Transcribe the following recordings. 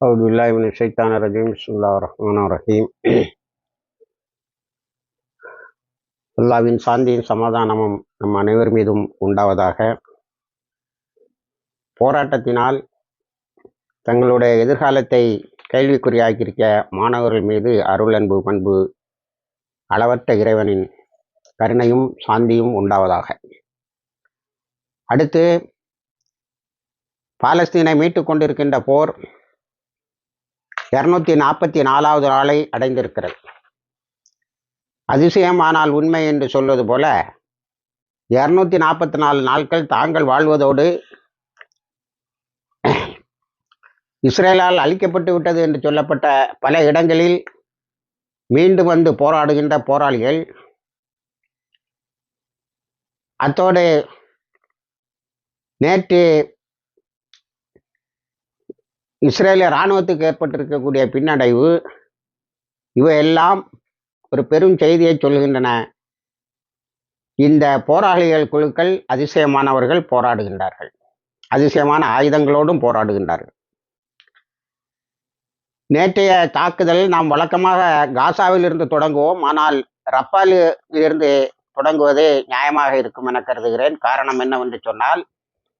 أعوذ بالله من الشيطان الرجيم بسم الله الرحمن الرحيم அல்லாவின் சாந்தியும் சமாதானமும் நம் அனைவர் மீதும் உண்டாவதாக போராட்டத்தினால் தங்களுடைய எதிர்காலத்தை கேள்விக்குறியாக்கியிருக்க மாணவர்கள் மீது அருள் அன்பு பண்பு அளவற்ற இறைவனின் கருணையும் சாந்தியும் உண்டாவதாக அடுத்து பாலஸ்தீனை மீட்டு கொண்டிருக்கின்ற போர் இருநூத்தி நாற்பத்தி நாலாவது நாளை அடைந்திருக்கிறது. அதிசயமானால் உண்மை என்று சொல்வது போல இருநூத்தி நாற்பத்தி நாலு நாட்கள் தாங்கள் வாழ்வதோடு இஸ்ரேலால் அழிக்கப்பட்டு விட்டது என்று சொல்லப்பட்ட பல இடங்களில் மீண்டும் வந்து போராடுகின்ற போராளிகள் அத்தோடு நேற்று இஸ்ரேலிய இராணுவத்துக்கு ஏற்பட்டிருக்கக்கூடிய பின்னடைவு இவையெல்லாம் ஒரு பெரும் செய்தியை சொல்கின்றன. இந்த போராளிகள் குழுக்கள் அதிசயமானவர்கள் போராடுகின்றார்கள். அதிசயமான ஆயுதங்களோடும் போராடுகின்றார்கள். நேற்றைய தாக்குதல் நாம் வழக்கமாக காசாவில் இருந்து தொடங்குவோம். ஆனால் ரப்பாலில் இருந்து தொடங்குவதே நியாயமாக இருக்கும் என கருதுகிறேன். காரணம் என்னவென்று சொன்னால்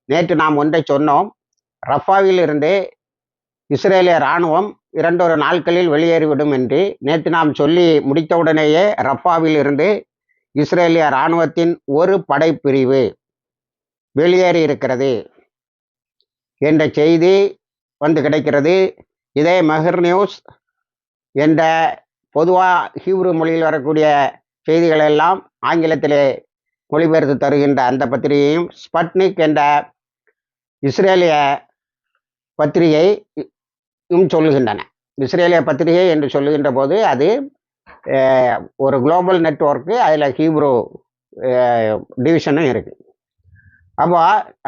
நேற்று நாம் ஒன்றை சொன்னோம். ரஃபாவில் இருந்து இஸ்ரேலிய இராணுவம் இரண்டொரு நாட்களில் வெளியேறிவிடும் என்று நேற்று நாம் சொல்லி முடித்தவுடனேயே ரஃபாவில் இருந்து இஸ்ரேலிய இராணுவத்தின் ஒரு படைப்பிரிவு வெளியேறி இருக்கிறது என்ற செய்தி வந்து கிடைக்கிறது. இதே மஹர் நியூஸ் என்ற பொதுவாக ஹீப்ரு மொழியில் வரக்கூடிய செய்திகள் எல்லாம் ஆங்கிலத்திலே மொழிபெயர்த்து தருகின்ற அந்த பத்திரிகையும் ஸ்பட்னிக் என்ற இஸ்ரேலிய பத்திரிகை சொல்லுகின்றன. இஸ்ரேலிய பத்திரிகை என்று சொல்லுகின்ற போது அது ஒரு குளோபல் நெட்ஒர்க்கு அதில் ஹீப்ரோ டிவிஷனும் இருக்குது அப்போ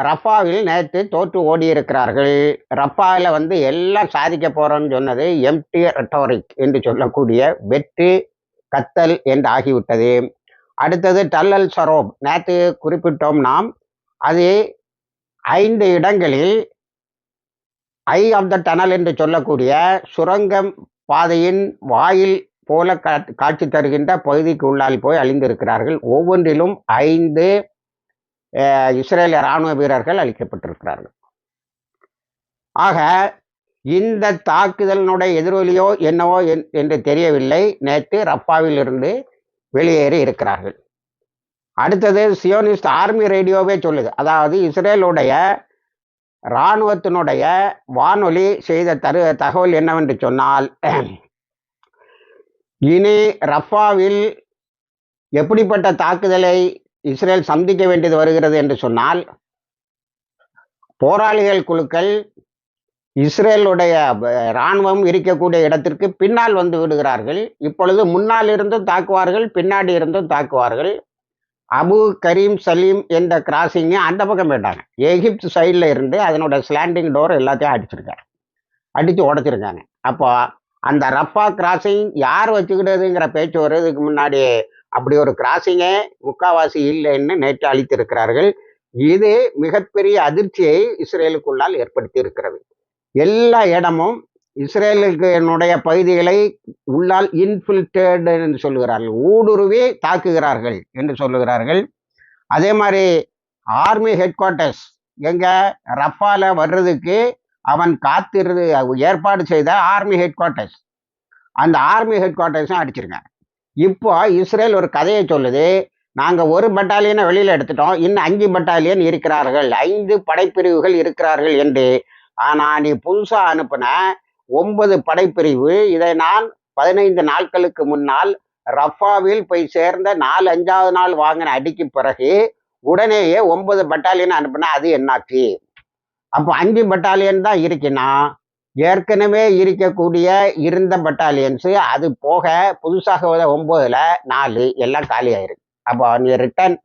ரஃபாவில் நேற்று தோற்று ஓடி இருக்கிறார்கள் ரஃபாவில் வந்து எல்லாம் சாதிக்க போகிறோன்னு சொன்னது எம்டி ரெட்டோரிக் என்று சொல்லக்கூடிய வெற்றி கத்தல் என்று ஆகிவிட்டது. அடுத்தது டல்லல் சரோப். நேற்று குறிப்பிட்டோம் நாம் அது ஐந்து இடங்களில் ஐ ஆஃப் த டனல் என்று சொல்லக்கூடிய சுரங்கம் பாதையின் வாயில் போல காட்சி தருகின்ற பகுதிக்கு உள்ளால் போய் அழிந்திருக்கிறார்கள். ஒவ்வொன்றிலும் ஐந்து இஸ்ரேலிய இராணுவ வீரர்கள் அழிக்கப்பட்டிருக்கிறார்கள். ஆக இந்த தாக்குதலினுடைய எதிரொலியோ என்னவோ என்று தெரியவில்லை. நேற்று ரப்பாவில் இருந்து வெளியேறி இருக்கிறார்கள். அடுத்தது சியோனிஸ்ட் ஆர்மி ரேடியோவே சொல்லுது. அதாவது இஸ்ரேலுடைய இராணுவத்தினுடைய வானொலி செய்த தரு தகவல் என்னவென்று சொன்னால் இனி ரஃபாவில் எப்படிப்பட்ட தாக்குதலை இஸ்ரேல் சந்திக்க வேண்டியது வருகிறது என்று சொன்னால் போராளிகள் குழுக்கள் இஸ்ரேலுடைய இராணுவம் இருக்கக்கூடிய இடத்திற்கு பின்னால் வந்து விடுகிறார்கள். இப்பொழுது முன்னால் இருந்தும் தாக்குவார்கள் பின்னாடி இருந்தும் தாக்குவார்கள். அபு கரீம் சலீம் என்ற கிராசிங்கை அந்த பக்கம் போயிட்டாங்க. எகிப்து சைடில் இருந்து அதனோட ஸ்லாண்டிங் டோர் எல்லாத்தையும் அடிச்சிருக்காங்க. அடித்து உடச்சிருக்காங்க. அப்போ அந்த ரப்பா கிராசிங் யார் வச்சுக்கிட்டதுங்கிற பேச்சு வர்றதுக்கு முன்னாடி அப்படி ஒரு கிராசிங்கே முக்காவாசி இல்லைன்னு நேற்று அளித்திருக்கிறார்கள். இது மிகப்பெரிய அதிர்ச்சியை இஸ்ரேலுக்குள்ளால் ஏற்படுத்தி இருக்கிறது. எல்லா இடமும் இஸ்ரேலுக்கு என்னுடைய பகுதிகளை உள்ளால் இன்ஃபில்டேர்டு என்று சொல்லுகிறார்கள். ஊடுருவி தாக்குகிறார்கள் என்று சொல்லுகிறார்கள். அதே மாதிரி ஆர்மி ஹெட் குவார்ட்டர்ஸ் எங்கே ரஃபால வர்றதுக்கு அவன் காத்திருந்து ஏற்பாடு செய்த ஆர்மி ஹெட் குவார்ட்டர்ஸ் அந்த ஆர்மி ஹெட் குவார்ட்டர்ஸும் அடிச்சிருக்காங்க இப்போ இஸ்ரேல் ஒரு கதையை சொல்லுது. நாங்கள் ஒரு பட்டாலியனை வெளியில் எடுத்துட்டோம். இன்னும் அஞ்சு பட்டாலியன் இருக்கிறார்கள். ஐந்து படைப்பிரிவுகள் இருக்கிறார்கள் என்று. ஆனால் நீ புதுசாக அனுப்பின ஒன்பது படைப்பிரிவு. இதை நான் பதினைந்து நாட்களுக்கு முன்னால் ரஃபாவில் போய் சேர்ந்த நாலு அஞ்சாவது நாள் வாங்கின அடிக்கு பிறகு உடனேயே ஒன்பது பட்டாலியன் அனுப்புனா அது என்னாச்சு அப்போ அஞ்சு பட்டாலியன் தான் இருக்குன்னா ஏற்கனவே இருக்கக்கூடிய இருந்த பட்டாலியன்ஸு அது போக புதுசாக ஒன்பதுல நாலு எல்லாம் காலியாயிருக்கு அப்போ நீ ரிட்டர்ன்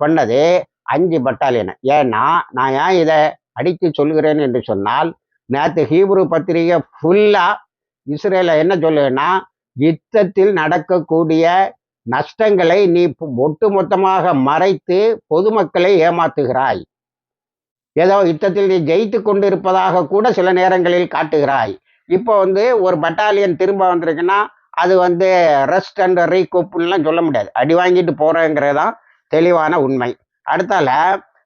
பண்ணது அஞ்சு பட்டாலியன் ஏன்னா நான் ஏன் இதை அடித்து சொல்கிறேன் என்று சொன்னால் நேற்று ஹீப்ரு பத்திரிகை ஃபுல்லாக இஸ்ரேல என்ன சொல்லுன்னா யுத்தத்தில் நடக்கக்கூடிய நஷ்டங்களை நீ ஒட்டு மொத்தமாக மறைத்து பொதுமக்களை ஏமாத்துகிறாய். ஏதோ யுத்தத்தில் நீ ஜெயித்து கொண்டிருப்பதாக கூட சில நேரங்களில் காட்டுகிறாய். இப்போ வந்து ஒரு பட்டாலியன் திரும்ப வந்திருக்குன்னா அது வந்து ரெஸ்ட் அண்ட் ரீகூப்லாம் சொல்ல முடியாது. அடி வாங்கிட்டு போகிறேங்கிறது தான் தெளிவான உண்மை. அடுத்தால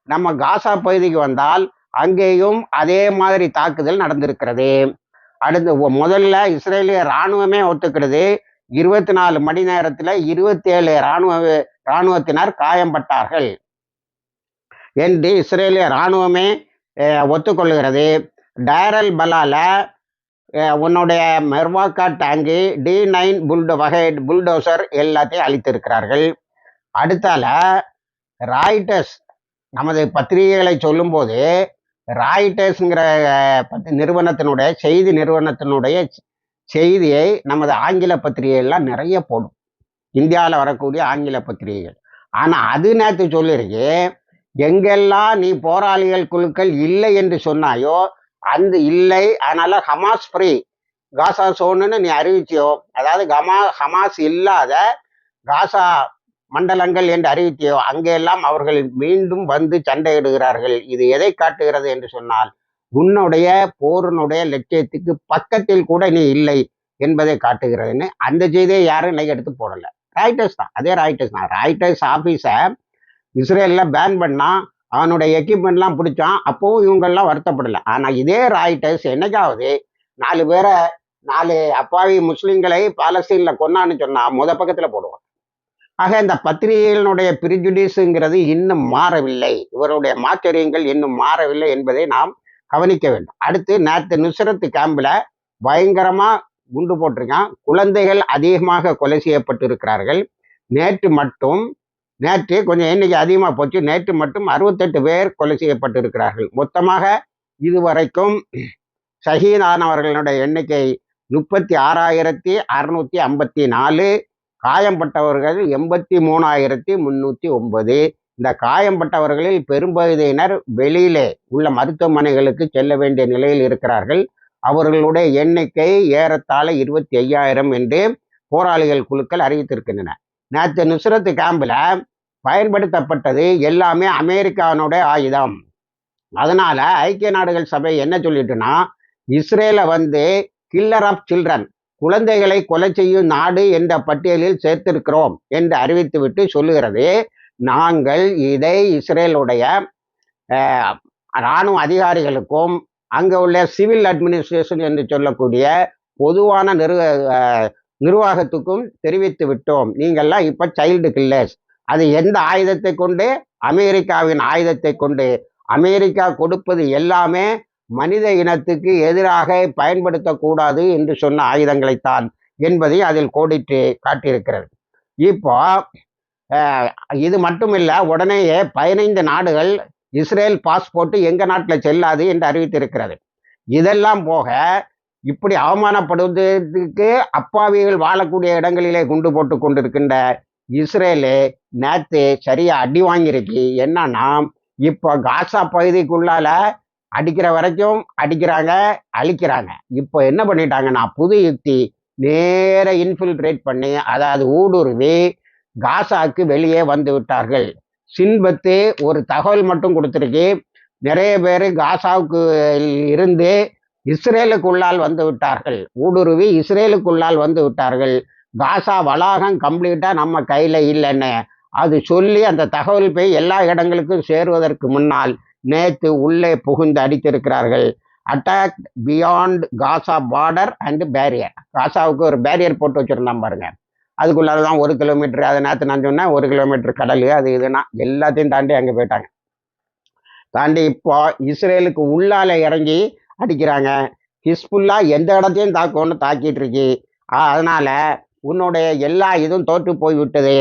நம்ம காசா பகுதிக்கு வந்தால் அங்கேயும் அதே மாதிரி தாக்குதல் நடந்திருக்கிறது. அடுத்து முதல்ல இஸ்ரேலிய இராணுவமே ஒத்துக்கிறது இருபத்தி நாலு மணி நேரத்தில் இருபத்தேழு இராணுவ இராணுவத்தினர் காயம்பட்டார்கள். என்று இஸ்ரேலிய இராணுவமே ஒத்துக்கொள்கிறது. டைரல் பலால உன்னுடைய மெர்வாக்கா டேங்கு டி நைன் புல்டோ வகை புல்டோசர் எல்லாத்தையும் அழித்திருக்கிறார்கள். அடுத்தால ராய்டர்ஸ் நமது பத்திரிகைகளை சொல்லும்போது ராய்டர்ஸ்ங்கிற நிறுவனத்தினுடைய செய்தி நிறுவனத்தினுடைய செய்தியை நமது ஆங்கில பத்திரிகைகள்லாம் நிறைய போடும். இந்தியாவில் வரக்கூடிய ஆங்கில பத்திரிகைகள். ஆனால் அது நேற்று சொல்லியிருக்கு எங்கெல்லாம் நீ போராளிகள் குழுக்கள் இல்லை என்று சொன்னாயோ அந்த இல்லை. அதனால ஹமாஸ் ஃப்ரீ காசா சோனுன்னு நீ அறிவிச்சியோ அதாவது கமா ஹமாஸ் இல்லாத காசா மண்டலங்கள் என்று அறிவித்தியோ அங்கெல்லாம் அவர்கள் மீண்டும் வந்து சண்டையிடுகிறார்கள். இது எதை காட்டுகிறது என்று சொன்னால் உன்னுடைய போரினுடைய லட்சியத்துக்கு பக்கத்தில் கூட நீ இல்லை என்பதை காட்டுகிறதுன்னு அந்த செய்தியை யாரும் இன்னைக்கு எடுத்து போடல. ராய்டர்ஸ் தான். அதே ராய்டர்ஸ் தான். ராய்டர்ஸ் ஆஃபீஸை இஸ்ரேலில் பேன் பண்ணா அவனுடைய எக்யூப்மெண்ட்லாம் பிடிச்சான். அப்போவும் இவங்கெல்லாம் வருத்தப்படலை. ஆனால் இதே ராய்டர்ஸ் என்னைக்காவது நாலு பேரை நாலு அப்பாவி முஸ்லீம்களை பாலஸ்தீனில் கொன்னான்னு சொன்னா முத பக்கத்தில் போடுவான். ஆக இந்த பத்திரிகைகளினுடைய பிரிஜுடிஸுங்கிறது இன்னும் மாறவில்லை. இவருடைய மாச்சரியங்கள் இன்னும் மாறவில்லை என்பதை நாம் கவனிக்க வேண்டும். அடுத்து நேற்று நுசரத்து கேம்பில் பயங்கரமாக குண்டு போட்டிருக்கான். குழந்தைகள் அதிகமாக கொலை செய்யப்பட்டு இருக்கிறார்கள் நேற்று மட்டும் நேற்று கொஞ்சம் எண்ணிக்கை அதிகமாக போச்சு. நேற்று மட்டும் அறுபத்தெட்டு பேர் கொலை செய்யப்பட்டு இருக்கிறார்கள் மொத்தமாக இதுவரைக்கும் ஷஹீதானவர்களுடைய எண்ணிக்கை முப்பத்தி ஆறாயிரத்தி அறுநூத்தி ஐம்பத்தி நாலு காயம்பட்டவர்கள் எண்பத்தி மூணாயிரத்தி முன்னூற்றி ஒன்பது. இந்த காயம்பட்டவர்களில் பெரும்பகுதியினர் வெளியிலே உள்ள மருத்துவமனைகளுக்கு செல்ல வேண்டிய நிலையில் இருக்கிறார்கள். அவர்களுடைய எண்ணிக்கை ஏறத்தாழ இருபத்தி ஐயாயிரம் என்று போராளிகள் குழுக்கள் அறிவித்திருக்கின்றன. நேற்று நுஸ்ரத் கேம்பில் பயன்படுத்தப்பட்டது எல்லாமே அமெரிக்காவினுடைய ஆயுதம். அதனால ஐக்கிய நாடுகள் சபை என்ன சொல்லிட்டுனா இஸ்ரேலை வந்து கில்லர் ஆஃப் சில்ட்ரன் குழந்தைகளை கொலை செய்யும் நாடு என்ற பட்டியலில் சேர்த்திருக்கிறோம் என்று அறிவித்துவிட்டு சொல்லுகிறது. நாங்கள் இதை இஸ்ரேலுடைய இராணுவ அதிகாரிகளுக்கும் அங்கே உள்ள சிவில் அட்மினிஸ்ட்ரேஷன் என்று சொல்லக்கூடிய பொதுவான நிறு நிர்வாகத்துக்கும் தெரிவித்து விட்டோம். நீங்கள்லாம் இப்போ சைல்டு கில்லர்ஸ் அது எந்த ஆயுதத்தை கொண்டு? அமெரிக்காவின் ஆயுதத்தை கொண்டு. அமெரிக்கா கொடுப்பது எல்லாமே மனித இனத்துக்கு எதிராக பயன்படுத்தக்கூடாது என்று சொன்ன ஆயுதங்களைத்தான் என்பதை அதில் கோடிட்டு காட்டியிருக்கிறது. இப்போ இது மட்டும் இல்லை உடனேயே பதினைந்து நாடுகள் இஸ்ரேல் பாஸ்போர்ட் எங்கள் நாட்டில் செல்லாது என்று அறிவித்திருக்கிறது. இதெல்லாம் போக இப்படி அவமானப்படுவதற்கு அப்பாவிகள் வாழக்கூடிய இடங்களிலே குண்டு போட்டு கொண்டிருக்கின்ற இஸ்ரேலு நேற்று சரியாக அடி வாங்கியிருக்கு. என்னன்னா இப்போ காசா பகுதிக்குள்ளால அடிக்கிற வரைக்கும் அடிக்கிறாங்க அழிக்கிறாங்க. இப்போ என்ன பண்ணிட்டாங்கன்னா புது யுக்தி நேர இன்ஃபில்ட்ரேட் பண்ணி அதாவது ஊடுருவி காசாக்கு வெளியே வந்து விட்டார்கள். சின்பத்து ஒரு தகவல் மட்டும் கொடுத்துருக்கு. நிறைய பேர் காசாவுக்கு இருந்து இஸ்ரேலுக்குள்ளால் வந்து விட்டார்கள். ஊடுருவி இஸ்ரேலுக்குள்ளால் வந்து விட்டார்கள். காசா வளாகம் கம்ப்ளீட்டாக நம்ம கையில் இல்லைன்னு. அது சொல்லி அந்த தகவல் போய் எல்லா இடங்களுக்கும் சேருவதற்கு முன்னால் நேற்று உள்ளே புகுந்து அடித்திருக்கிறார்கள். Attack beyond Gaza border and barrier காசாவுக்கு ஒரு பேரியர் போட்டு வச்சுருந்தான் பாருங்க. அதுக்குள்ளால தான் ஒரு கிலோமீட்டர் அதை நேற்று நான் சொன்னேன் ஒரு கிலோமீட்டர் கடல் அது இதுனா எல்லாத்தையும் தாண்டி அங்கே போயிட்டாங்க. தாண்டி இப்போ இஸ்ரேலுக்கு உள்ளால இறங்கி அடிக்கிறாங்க. ஹிஸ்புல்லா எந்த இடத்தையும் தாக்கும்னு தாக்கிட்டு இருக்கு. அதனால உன்னுடைய எல்லா இதுவும் தோற்று போய் விட்டது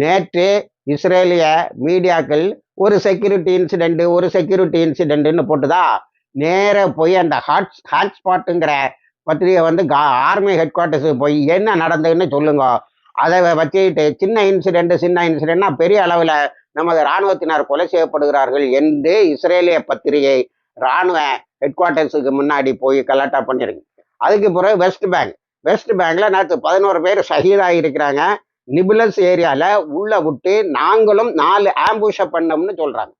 நேற்று இஸ்ரேலிய மீடியாக்கள் ஒரு செக்யூரிட்டி இன்சிடென்ட் ஒரு செக்யூரிட்டி இன்சிடென்ட்னு போட்டுதா? நேர போய் அந்த ஹாட் ஹாட்ஸ்பாட்டுங்கிற பத்திரிகை வந்து கா ஆர்மி ஹெட் குவார்ட்டர்ஸுக்கு போய் என்ன நடந்ததுன்னு சொல்லுங்க. அதை வச்சுக்கிட்டு சின்ன இன்சிடென்ட் சின்ன இன்சிடென்ட்னா பெரிய அளவில் நமது இராணுவத்தினர் கொலை செய்யப்படுகிறார்கள் என்று இஸ்ரேலிய பத்திரிகை இராணுவ ஹெட் குவார்ட்டர்ஸுக்கு முன்னாடி போய் கலாட்டா பண்ணிருக்கு. அதுக்கு பிறகு வெஸ்ட் பேங்க் வெஸ்ட் பேங்க்ல நேற்று பதினோரு பேர் ஷஹீதாக இருக்கிறாங்க. நிபுலஸ் ஏரியால உள்ள விட்டு நாங்களும் நாலு ஆம்புஷ பண்ணோம்னு சொல்றாங்க.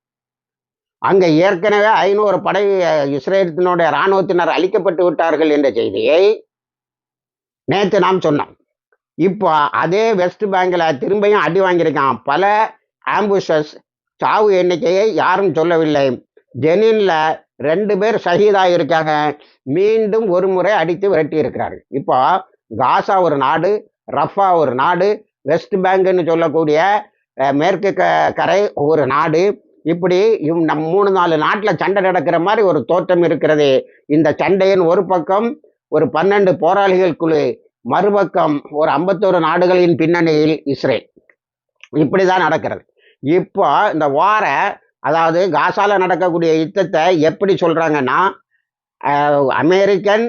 அங்கே ஏற்கனவே ஐநூறு படை இஸ்ரேலத்தினுடைய இராணுவத்தினர் அழிக்கப்பட்டு விட்டார்கள் என்ற செய்தியை நேற்று நாம் சொன்னோம். இப்போ அதே வெஸ்ட் பேங்கில் திரும்பியும் அடி வாங்கியிருக்கான். பல ஆம்புஷஸ் சாவு எண்ணிக்கையை யாரும் சொல்லவில்லை. ஜெனின்ல ரெண்டு பேர் ஷஹீதாக இருக்காங்க மீண்டும் ஒரு முறை அடித்து விரட்டி இருக்கிறார்கள் இப்போ காசா ஒரு நாடு ரஃபா ஒரு நாடு வெஸ்ட் பேங்க்னு சொல்லக்கூடிய மேற்கு க கரை ஒரு நாடு. இப்படி இவ் நம் மூணு நாலு நாட்டில் சண்டை நடக்கிற மாதிரி ஒரு தோற்றம் இருக்கிறது. இந்த சண்டையின் ஒரு பக்கம் ஒரு பன்னெண்டு போராளிகள் குழு மறுபக்கம் ஒரு ஐம்பத்தோரு நாடுகளின் பின்னணியில் இஸ்ரேல். இப்படி தான் நடக்கிறது. இப்போ இந்த வார அதாவது காசால நடக்கக்கூடிய யுத்தத்தை எப்படி சொல்கிறாங்கன்னா அமெரிக்கன்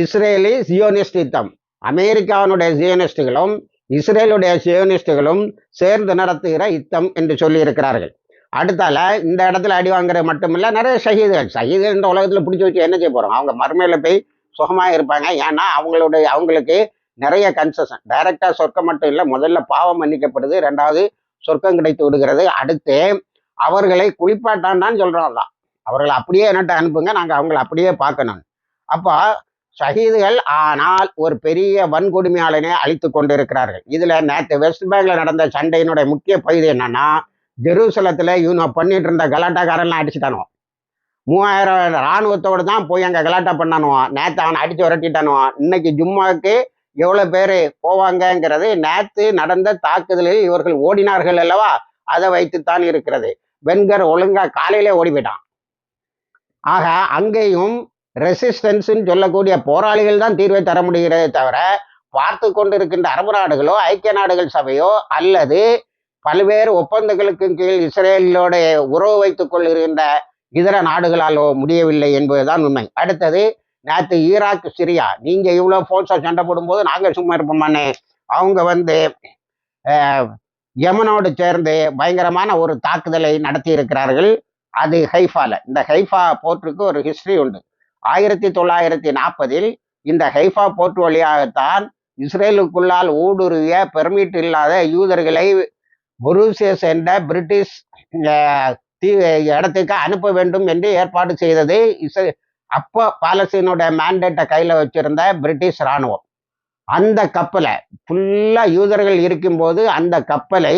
இஸ்ரேலி சியோனிஸ்ட் யுத்தம் அமெரிக்காவினுடைய சியோனிஸ்டுகளும் இஸ்ரேலுடைய சியோனிஸ்டுகளும் சேர்ந்து நடத்துகிற யுத்தம் என்று சொல்லி இருக்கிறார்கள் அடுத்தால இந்த இடத்துல அடி வாங்குறது மட்டுமில்ல நிறைய சகிதுகள் சகிதுகள் இந்த உலகத்துல பிடிச்சி வச்சு என்ன செய்ய போறோம் அவங்க மறுமையில போய் சுகமா இருப்பாங்க. ஏன்னா அவங்களுடைய அவங்களுக்கு நிறைய கன்செஷன் டைரக்டா சொர்க்கம் மட்டும் இல்லை முதல்ல பாவம் மன்னிக்கப்படுது ரெண்டாவது சொர்க்கம் கிடைத்து விடுகிறது. அடுத்து அவர்களை குளிப்பாட்டான்னு சொல்றோம் தான் அவர்களை அப்படியே என்னட்ட அனுப்புங்க நாங்கள் அவங்கள அப்படியே பார்க்கணும். அப்போ ஷஹீதுகள் ஆனால் ஒரு பெரிய வன்கொடுமையாளனை அழித்து கொண்டிருக்கிறார்கள். இதுல நேற்று வெஸ்ட் பேங்க்ல நடந்த சண்டையினுடைய முக்கிய பகுதி என்னன்னா ஜெருசலத்துல இவங்க பண்ணிட்டு இருந்த கலாட்டாக்காரெல்லாம் அடிச்சுட்டானுவோம் மூவாயிரம் ராணுவத்தோடு தான் போய் அங்கே கலாட்டா பண்ணானுவான் நேற்று அவனை அடித்து விரட்டிட்டானுவான் இன்னைக்கு ஜும்மாவுக்கு எவ்வளோ பேர் போவாங்கங்கிறது நேற்று நடந்த தாக்குதலில் இவர்கள் ஓடினார்கள் அல்லவா? அதை வைத்துத்தான் இருக்கிறது. வெண்கர் ஒழுங்கா காலையிலே ஓடி போயிட்டான். ஆக அங்கேயும் ரெசிஸ்டன்ஸ்ன்னு சொல்லக்கூடிய போராளிகள் தான் தீர்வை தர முடிகிறதே தவிர பார்த்து கொண்டிருக்கின்ற அரபு நாடுகளோ ஐக்கிய நாடுகள் சபையோ அல்லது பல்வேறு ஒப்பந்தங்களுக்கு கீழ் இஸ்ரேலோட உறவு வைத்துக் கொள்கின்ற இதர நாடுகளாலோ முடியவில்லை என்பதுதான் உண்மை. அடுத்தது நேற்று ஈராக் சிரியா. நீங்க இவ்வளவு ஃபோர்ஸா சண்டை போடும்போது நாங்கள் சும்மா இருப்போமானே அவங்க வந்து யமனோடு சேர்ந்து பயங்கரமான ஒரு தாக்குதலை நடத்தி இருக்கிறார்கள் அது ஹைஃபால. இந்த ஹைஃபா போர்ட்டுக்கு ஒரு ஹிஸ்டரி உண்டு. ஆயிரத்தி தொள்ளாயிரத்தி நாற்பதில் இந்த ஹைஃபா போர்ட் வழியாகத்தான் இஸ்ரேலுக்குள்ளால் ஊடுருவிய பெர்மிட் இல்லாத யூதர்களை புரூசியஸ் என்ற பிரிட்டிஷ் தீ- இடத்துக்கு அனுப்ப வேண்டும் என்று ஏற்பாடு செய்தது இஸ்ரே அப்போ பாலஸ்தீனோட மேண்டேட்டை கையில் வச்சிருந்த பிரிட்டிஷ் இராணுவம். அந்த கப்பலை ஃபுல்லாக யூதர்கள் இருக்கும்போது அந்த கப்பலை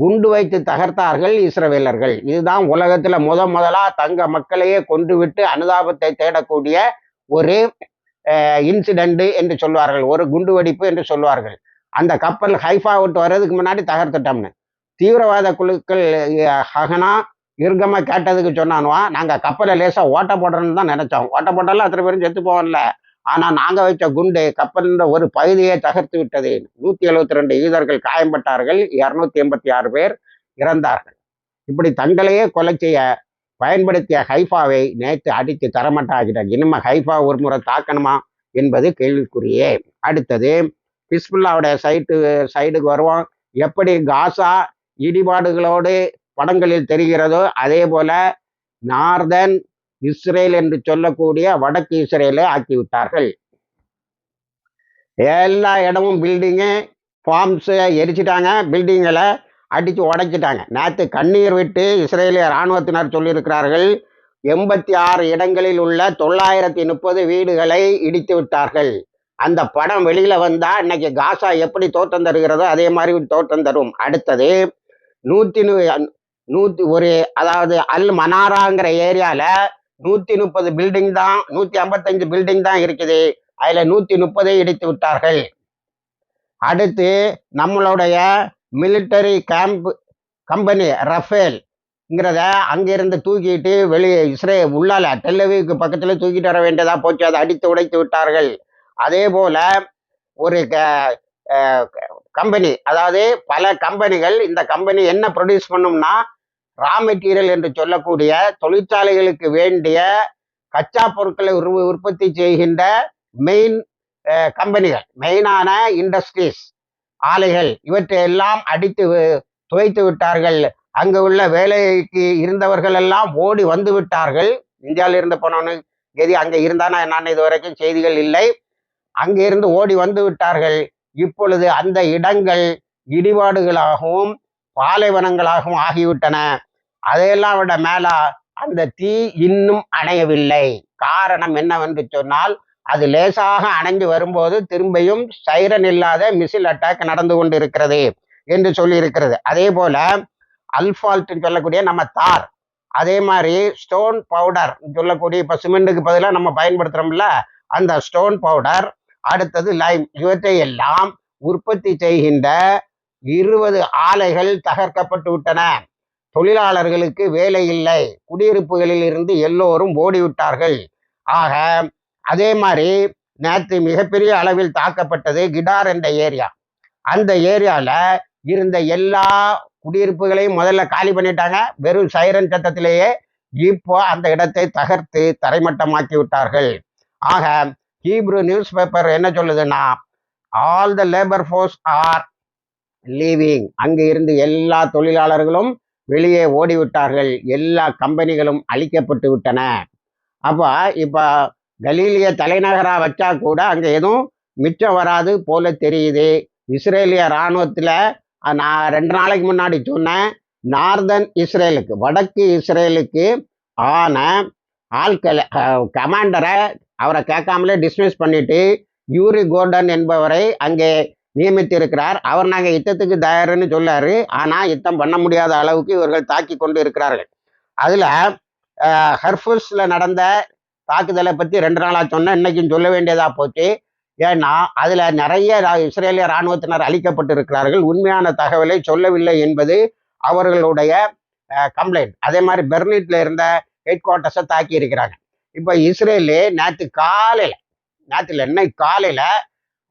குண்டு வைத்து தகர்த்தார்கள் இஸ்ரவேலர்கள். இதுதான் உலகத்துல முத முதலா தங்க மக்களையே கொண்டு விட்டு அனுதாபத்தை தேடக்கூடிய ஒரு இன்சிடென்ட் என்று சொல்வார்கள். ஒரு குண்டு வெடிப்பு என்று சொல்வார்கள். அந்த கப்பல் ஹைஃபா விட்டு வர்றதுக்கு முன்னாடி தகர்த்துட்டோம்னு. தீவிரவாத குழுக்கள் ஹகனா இறுக்கமா கேட்டதுக்கு சொன்னானுவா நாங்க கப்பலை லேசா ஓட்ட போடுறோம்னு தான் நினைச்சோம். ஓட்ட போட்டாலும் அத்தனை பேரும் செத்து போவோம்ல. ஆனால் நாங்கள் வைத்த குண்டு கப்பலின் ஒரு பகுதியை தகர்த்து விட்டது. நூற்றி எழுபத்தி ரெண்டு யூதர்கள் காயம்பட்டார்கள். இரநூத்தி எண்பத்தி ஆறு பேர் இறந்தார்கள். இப்படி தங்களையே கொலை செய்ய பயன்படுத்திய ஹைஃபாவை நேற்று அடித்து தரமட்டாகிறார் இனிமே ஹைஃபா ஒரு முறை தாக்கணுமா என்பது கேள்விக்குறியே. அடுத்தது ஹிஸ்புல்லாவுடைய சைட்டு சைடுக்கு வருவோம். எப்படி காசா இடிபாடுகளோடு படங்களில் தெரிகிறதோ அதே போல நார்தன் இஸ்ரேல் என்று சொல்லக்கூடிய வடக்கு இஸ்ரேலை ஆக்கிவிட்டார்கள். எல்லா இடமும் பில்டிங்கு ஃபார்ம்ஸை எரிச்சிட்டாங்க. பில்டிங்களை அடித்து உடைச்சிட்டாங்க. நேற்று கண்ணீர் விட்டு இஸ்ரேலிய இராணுவத்தினர் சொல்லியிருக்கிறார்கள் எண்பத்தி ஆறு இடங்களில் உள்ள தொள்ளாயிரத்தி முப்பது வீடுகளை இடித்து விட்டார்கள். அந்த படம் வெளியில வந்தா இன்னைக்கு காசா எப்படி தோற்றம் தருகிறதோ அதே மாதிரி தோற்றம் தரும். அடுத்தது நூற்றி நூ- ஒரு அதாவது அல் மனாராங்கிற ஏரியாவில் நூத்தி முப்பது பில்டிங் தான் நூத்தி ஐம்பத்தஞ்சு பில்டிங் தான் இருக்குது. அதுல நூத்தி முப்பதை இடித்து விட்டார்கள். அடுத்து நம்மளுடைய மிலிட்டரி கேம்ப் கம்பெனி ரஃபேல்ங்கிறத அங்கிருந்து தூக்கிட்டு வெளியே இஸ்ரே உள்ளால டெல்லவிக்கு பக்கத்துல தூக்கிட்டு வர வேண்டியதா போச்சு. அதை அடித்து உடைத்து விட்டார்கள். அதே போல ஒரு கம்பெனி அதாவது பல கம்பெனிகள் இந்த கம்பெனி என்ன ப்ரொடியூஸ் பண்ணும்னா ரா மெட்டீரியல் என்று சொல்லக்கூடிய தொழிற்சாலைகளுக்கு வேண்டிய கச்சா பொருட்களை உரு- உற்பத்தி செய்கின்ற மெயின் கம்பெனிகள் மெயினான இண்டஸ்ட்ரீஸ் ஆலைகள் இவற்றை எல்லாம் அடித்து துவைத்து விட்டார்கள். அங்கு உள்ள வேலைக்கு இருந்தவர்கள் எல்லாம் ஓடி வந்து விட்டார்கள். இந்தியாவில் இருந்து போனவனு எதி அங்கே இருந்தானா என்னன்னு இது வரைக்கும் செய்திகள் இல்லை. அங்கிருந்து ஓடி வந்து விட்டார்கள். இப்பொழுது அந்த இடங்கள் இடிபாடுகளாகவும் பாலைவனங்களாகவும் ஆகிவிட்டன. அதையெல்லாம் விட மேல அந்த தீ இன்னும் அணையவில்லை. காரணம் என்னவென்று சொன்னால் அது லேசாக அணைஞ்சு வரும்போது திரும்பியும் சைரன் இல்லாத மிசில் அட்டாக் நடந்து கொண்டு இருக்கிறது என்று சொல்லி இருக்கிறது அதே போல அல்பால்ட் சொல்லக்கூடிய நம்ம தார் அதே மாதிரி ஸ்டோன் பவுடர் சொல்லக்கூடிய இப்போ சிமெண்ட்டுக்கு பதிலாக நம்ம பயன்படுத்துகிறோம்ல அந்த ஸ்டோன் பவுடர் அடுத்தது லைம் இவற்றை எல்லாம் உற்பத்தி செய்கின்ற இருபது ஆலைகள் தகர்க்கப்பட்டு விட்டன. தொழிலாளர்களுக்கு வேலை இல்லை. குடியிருப்புகளில் இருந்து எல்லோரும் ஓடிவிட்டார்கள். ஆக அதே மாதிரி நேற்று மிகப்பெரிய அளவில் தாக்கப்பட்டது கிடார் என்ற ஏரியா. அந்த ஏரியாவில் இருந்த எல்லா குடியிருப்புகளையும் முதல்ல காலி பண்ணிட்டாங்க. வெறும் சைரன் சட்டத்திலேயே இப்போ அந்த இடத்தை தகர்த்து தரைமட்டமாக்கி விட்டார்கள். ஆக ஹீப்ரு நியூஸ் பேப்பர் என்ன சொல்லுதுன்னா all the labour force are leaving அங்கு இருந்து எல்லா தொழிலாளர்களும் வெளியே ஓடிவிட்டார்கள். எல்லா கம்பெனிகளும் அழிக்கப்பட்டு விட்டன. அப்போ இப்போ கலீலிய தலைநகராக வச்சா கூட அங்கே எதுவும் மிச்சம் வராது போல தெரியுது. இஸ்ரேலிய இராணுவத்தில் நான் ரெண்டு நாளைக்கு முன்னாடி சொன்னேன் நார்தன் இஸ்ரேலுக்கு வடக்கு இஸ்ரேலுக்கு ஆன ஆட்களை கமாண்டரை அவரை கேட்காமலே டிஸ்மிஸ் பண்ணிட்டு யூரி கோர்டன் என்பவரை அங்கே நியமித்திருக்கிறார். அவர் நாங்கள் யுத்தத்துக்கு தயாருன்னு சொல்லாரு. ஆனால் யுத்தம் பண்ண முடியாத அளவுக்கு இவர்கள் தாக்கி கொண்டு இருக்கிறார்கள். அதில் ஹர்ஃபுல்ஸில் நடந்த தாக்குதலை பற்றி ரெண்டு நாளாக சொன்னேன் இன்னைக்கும் சொல்ல வேண்டியதாக போச்சு. ஏன்னா அதில் நிறைய இஸ்ரேலிய இராணுவத்தினர் அழிக்கப்பட்டு இருக்கிறார்கள் உண்மையான தகவலை சொல்லவில்லை என்பது அவர்களுடைய கம்ப்ளைண்ட் அதே மாதிரி பெர்னிட்ல இருந்த ஹெட் குவார்ட்டர்ஸை தாக்கி இருக்கிறாங்க இப்போ இஸ்ரேலு நேற்று காலையில் நேற்றுல இன்னைக்கு காலையில்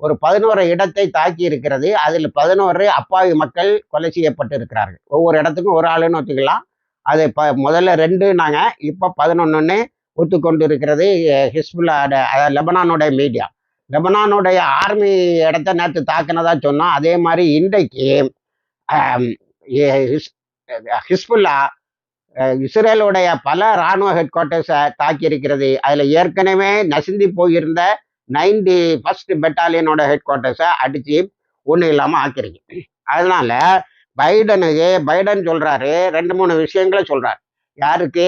ஒரு பதினோரு இடத்தை தாக்கி இருக்கிறது. அதில் பதினோரு அப்பாவி மக்கள் கொலை செய்யப்பட்டு இருக்கிறார்கள் ஒவ்வொரு இடத்துக்கும் ஒரு ஆளுன்னு வச்சுக்கலாம் அது இப்போ முதல்ல ரெண்டு நாங்கள் இப்போ பதினொன்றுன்னு ஒத்துக்கொண்டு இருக்கிறது ஹிஸ்புல்லா அதாவது லெபனானுடைய மீடியா. லெபனானுடைய ஆர்மி இடத்த நேற்று தாக்குனதா சொன்னோம் அதே மாதிரி இன்றைக்கு ஹிஸ்- ஹிஸ்புல்லா இஸ்ரேலுடைய பல இராணுவ ஹெட் குவார்ட்டர்ஸை தாக்கி இருக்கிறது அதில் ஏற்கனவே நசுந்தி போயிருந்த நைன்டி ஃபர்ஸ்ட் பெட்டாலியனோட ஹெட் குவார்ட்டர்ஸை அடித்து ஒன்றும் இல்லாமல் ஆக்கிறீங்க அதனால பைடனுக்கு பைடன் சொல்கிறாரு ரெண்டு மூணு விஷயங்களை சொல்கிறார் யாருக்கு?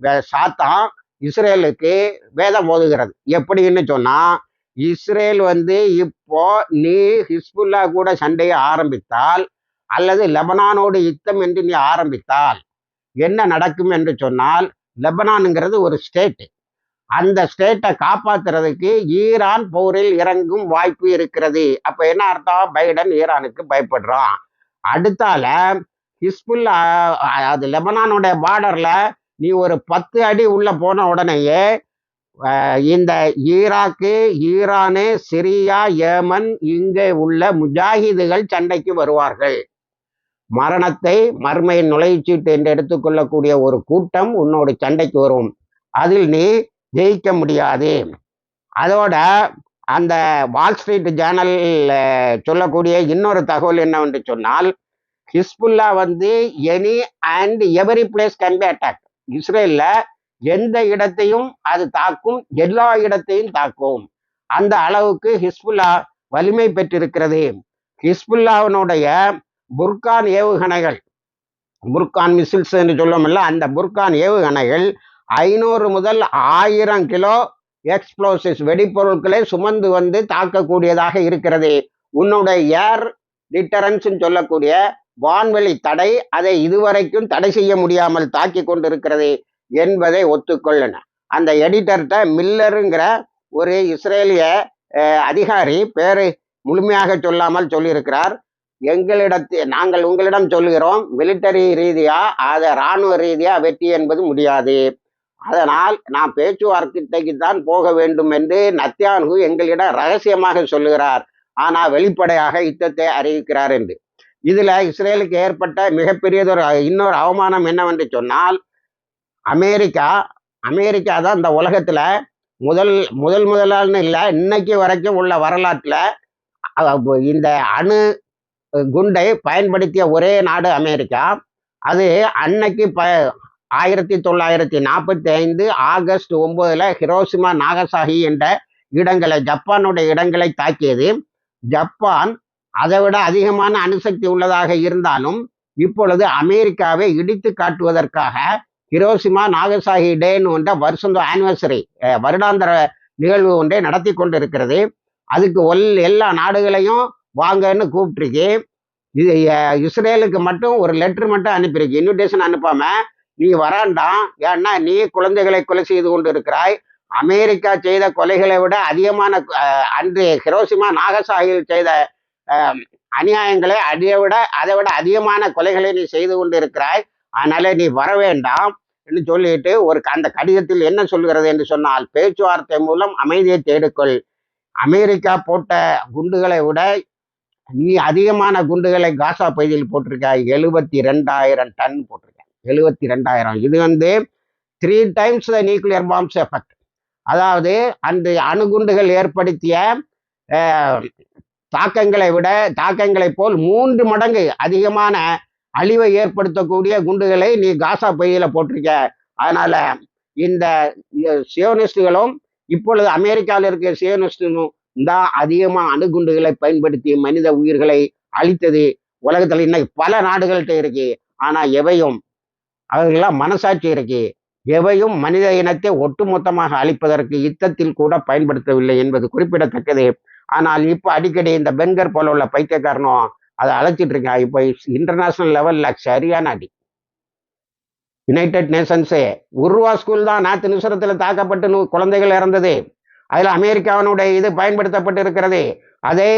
வே- சாத்தான் இஸ்ரேலுக்கு வேதம் ஓதுகிறது. எப்படின்னு சொன்னால் இஸ்ரேல் வந்து இப்போ நீ ஹிஸ்புல்லா கூட சண்டையை ஆரம்பித்தால் அல்லது லெபனானோடு யுத்தம் என்று நீ ஆரம்பித்தால் என்ன நடக்கும் என்று சொன்னால் லெபனானுங்கிறது ஒரு ஸ்டேட்டு அந்த ஸ்டேட்டை காப்பாத்துறதுக்கு ஈரான் போரில் இறங்கும் வாய்ப்பு இருக்கிறது. அப்ப என்ன அர்த்தம்? பைடன் ஈரானுக்கு பயப்படுறான். அடுத்தால ஹிஸ்புல்லா அது லெபனானுடைய பார்டர்ல நீ ஒரு பத்து அடி உள்ள போன உடனேயே இந்த ஈராக்கு ஈரானு சிரியா ஏமன் இங்கே உள்ள முஜாஹிதுகள் சண்டைக்கு வருவார்கள். மரணத்தை மர்மையின் நுழைச்சீட்டு என்று எடுத்துக்கொள்ளக்கூடிய ஒரு கூட்டம் உன்னோட சண்டைக்கு வரும். அதில் நீ ஜெயிக்க முடியாது. அதோட அந்த வால் ஸ்ட்ரீட் ஜேர்னல் சொல்லக்கூடிய இன்னொரு தகவல் என்னவென்று சொன்னால் ஹிஸ்புல்லா வந்து any and every place can be attack. இஸ்ரேல்ல எந்த இடத்தையும் அது தாக்கும் எல்லா இடத்தையும் தாக்கும். அந்த அளவுக்கு ஹிஸ்புல்லா வலிமை பெற்றிருக்கிறது. ஹிஸ்புல்லாவினுடைய புர்கான் ஏவுகணைகள் புர்கான் மிசில்ஸ் என்று சொல்லுவோம்ல அந்த புர்கான் ஏவுகணைகள் ஐநூறு முதல் ஆயிரம் கிலோ எக்ஸ்ப்ளோசிவ்ஸ் வெடிப்பொருட்களை சுமந்து வந்து தாக்கக்கூடியதாக இருக்கிறது. உன்னுடைய ஏர் டிட்டரன்ஸ் சொல்லக்கூடிய வான்வெளி தடை அதை இதுவரைக்கும் தடை செய்ய முடியாமல் தாக்கி கொண்டிருக்கிறது என்பதை ஒத்துக்கொள்ளன. அந்த எடிட்டர்கிட்ட மில்லருங்கிற ஒரு இஸ்ரேலிய அதிகாரி பேரு முழுமையாக சொல்லாமல் சொல்லியிருக்கிறார். எங்களிடத்து நாங்கள் உங்களிடம் சொல்கிறோம் மிலிட்டரி ரீதியா அதை இராணுவ ரீதியா வெற்றி என்பது முடியாது. அதனால் நான் பேச்சுவார்த்தைக்கு தான் போக வேண்டும் என்று நத்தியான்கு எங்களிடம் ரகசியமாக சொல்லுகிறார். ஆனால் வெளிப்படையாக யுத்தத்தை அறிவிக்கிறார் என்று. இதில் இஸ்ரேலுக்கு ஏற்பட்ட மிகப்பெரியதொரு இன்னொரு அவமானம் என்னவென்று சொன்னால் அமெரிக்கா அமெரிக்கா தான் இந்த உலகத்தில் முதல் முதல் முதலான்னு இல்லை இன்னைக்கு வரைக்கும் உள்ள வரலாற்றில் இந்த அணு குண்டை பயன்படுத்திய ஒரே நாடு அமெரிக்கா. அது அன்னைக்கு ப ஆயிரத்தி தொள்ளாயிரத்தி நாற்பத்தி ஐந்து ஆகஸ்ட் ஒன்பதுல ஹிரோசிமா நாகசாகி என்ற இடங்களை ஜப்பானுடைய இடங்களை தாக்கியது. ஜப்பான் அதை விட அதிகமான அணுசக்தி உள்ளதாக இருந்தாலும் இப்பொழுது அமெரிக்காவை இடித்து காட்டுவதற்காக ஹிரோசிமா நாகசாகி டேன்னு ஒன்ற வருஷம் ஆனிவர்சரி வருடாந்திர நிகழ்வு ஒன்றை நடத்தி கொண்டு இருக்கிறது அதுக்கு ஒல் எல்லா நாடுகளையும் வாங்கன்னு கூப்பிட்டுருக்கு. இது இஸ்ரேலுக்கு மட்டும் ஒரு லெட்டர் மட்டும் அனுப்பியிருக்கு. இன்விடேஷன் அனுப்பாமல் நீ வராண்டாம். ஏன்னா நீ குழந்தைகளை கொலை செய்து கொண்டு இருக்கிறாய் அமெரிக்கா செய்த கொலைகளை விட அதிகமான அன்று ஹிரோசிமா நாகசாகியில் செய்த அநியாயங்களை அதை விட அதை விட அதிகமான கொலைகளை நீ செய்து கொண்டு இருக்கிறாய் அதனால நீ வர வேண்டாம் என்று சொல்லிட்டு ஒரு அந்த கடிதத்தில் என்ன சொல்கிறது என்று சொன்னால் பேச்சுவார்த்தை மூலம் அமைதியை தேடிக்கொள். அமெரிக்கா போட்ட குண்டுகளை விட நீ அதிகமான குண்டுகளை காசா பகுதியில் போட்டிருக்காய். எழுபத்தி ரெண்டாயிரம் டன் போட்டிருக்க எழுபத்தி ரெண்டாயிரம் இது வந்து three times the nuclear bombs effect அதாவது அந்த அணுகுண்டுகள் ஏற்படுத்திய தாக்கங்களை விட தாக்கங்களை போல் மூன்று மடங்கு அதிகமான அழிவை ஏற்படுத்தக்கூடிய குண்டுகளை நீ காசா பகுதியில் போட்டிருக்க. அதனால இந்த சியோனிஸ்டுகளும் இப்பொழுது அமெரிக்காவில் இருக்கிற சியோனிஸ்டும் தான் அதிகமாக அணுகுண்டுகளை பயன்படுத்தி மனித உயிர்களை அழித்தது உலகத்தில் இன்னைக்கு பல நாடுகள்கிட்ட இருக்கு. ஆனால் எவையும் அவர்களெல்லாம் மனசாட்சி இருக்கு எவையும் மனித இனத்தை ஒட்டுமொத்தமாக அழிப்பதற்கு யுத்தத்தில் கூட பயன்படுத்தவில்லை என்பது குறிப்பிடத்தக்கது. ஆனால் இப்போ அடிக்கடி இந்த பென்கர் போல உள்ள பைத்தியக்காரனும் அதை அழைச்சிட்டு இருக்கான் இப்போ இன்டர்நேஷனல் லெவலில் சரியான அடி. யுனைடெட் நேஷன்ஸு உருவா ஸ்கூல் தான் நாத்து நிமிஷத்தில் தாக்கப்பட்டு குழந்தைகள் இறந்தது. அதில் அமெரிக்காவினுடைய இது பயன்படுத்தப்பட்டு இருக்கிறது. அதே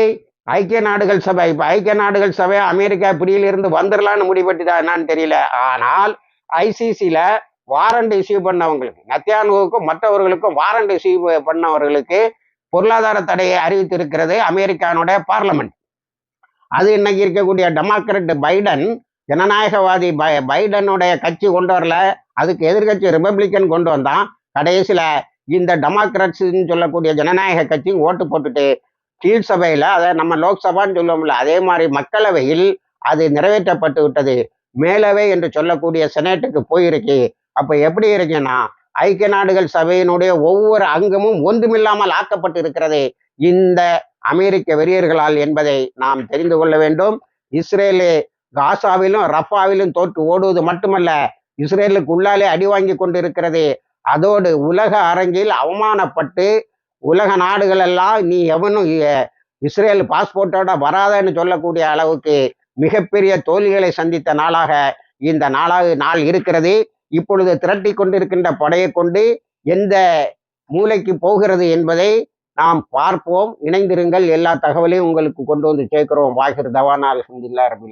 ஐக்கிய நாடுகள் சபை இப்போ ஐக்கிய நாடுகள் சபை அமெரிக்கா பிடியிலிருந்து வந்துடலான்னு முடிவெட்டுதா என்னன்னு தெரியல. ஆனால் ஐசிசியில் வாரண்ட் இஷ்யூ பண்ணவங்களுக்கு நத்தியானுவுக்கும் மற்றவர்களுக்கும் வாரண்ட் இஷ்யூ பண்ணவர்களுக்கு பொருளாதார தடையை அறிவித்திருக்கிறது அமெரிக்கானுடைய பார்லமெண்ட் அது இன்னைக்கு இருக்கக்கூடிய டெமோக்ரட் பைடன் ஜனநாயகவாதி பை பைடனுடைய கட்சி கொண்டு வரல. அதுக்கு எதிர்க்கட்சி ரிப்பப்ளிக்கன் கொண்டு வந்தான். கடைசியில் இந்த டெமோக்ராட்ஸ்ன்னு சொல்லக்கூடிய ஜனநாயக கட்சி ஓட்டு போட்டுட்டு கீழ் சபையில் அதை நம்ம லோக்சபான்னு சொல்லுவோம்ல அதே மாதிரி மக்களவையில் அது நிறைவேற்றப்பட்டு விட்டது. மேலவை என்று சொல்லக்கூடிய செனேட்டுக்கு போயிருக்கு. அப்போ எப்படி இருக்குன்னா ஐக்கிய நாடுகள் சபையினுடைய ஒவ்வொரு அங்கமும் ஒன்றுமில்லாமல் ஆக்கப்பட்டு இருக்கிறது இந்த அமெரிக்க வெறியர்களால் என்பதை நாம் தெரிந்து கொள்ள வேண்டும். இஸ்ரேலு காசாவிலும் ரஃபாவிலும் தோற்று ஓடுவது மட்டுமல்ல இஸ்ரேலுக்கு உள்ளாலே அடி வாங்கி கொண்டிருக்கிறது. அதோடு உலக அரங்கில் அவமானப்பட்டு உலக நாடுகள் எல்லாம் நீ எவனும் இ- இஸ்ரேல் பாஸ்போர்ட்டோட வராதன்னு சொல்லக்கூடிய அளவுக்கு மிகப்பெரிய தோல்விகளை சந்தித்த நாளாக இந்த நாளாக நாள் இருக்கிறது. இப்பொழுது திரட்டி கொண்டிருக்கின்ற படையை கொண்டு எந்த மூலைக்கு போகிறது என்பதை நாம் பார்ப்போம். இணைந்திருங்கள். எல்லா தகவலையும் உங்களுக்கு கொண்டு வந்து சேர்க்கிறோம். வாகிர் தவானால் அல்ஹம்துலில்லாஹ் ரபில்